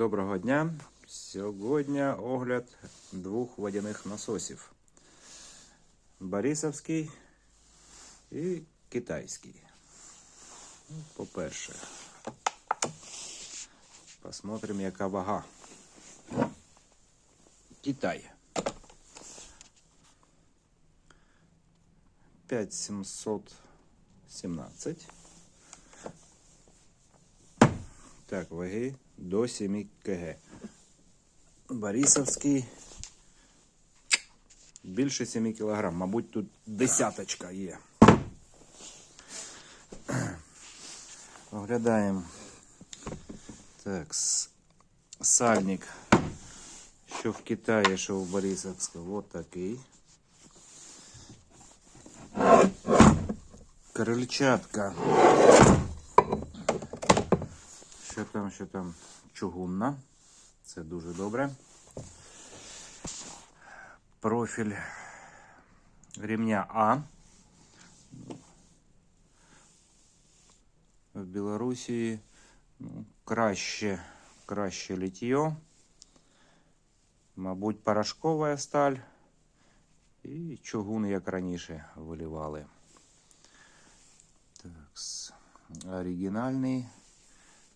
Доброго дня. Сьогодні огляд двох водяних насосів. Борисовський і китайський. Ну, По-перше, посмотрим, яка вага. Китай. 5717. Так, ваги до 7 кг. Борисовський більше 7 кг. Мабуть, тут десяточка є. Оглядаємо. Так, сальник. Що в Китаї, що в Борисовському. Вот такий. Крильчатка. Що там, що там? Чугунна. Це дуже добре. Профіль рівня А. В Білорусі ну, краще, краще літьо. Мабуть, порошкова сталь. І чугун, як раніше, вилівали. Так, оригінальний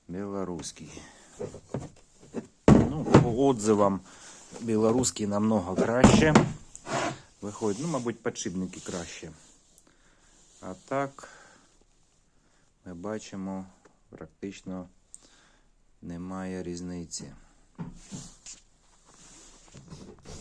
Белорусский. Ну, по отзывам білоруський намного краще. Виходить, ну, мабуть, подшипники краще. А так, ми бачимо, практично немає різниці.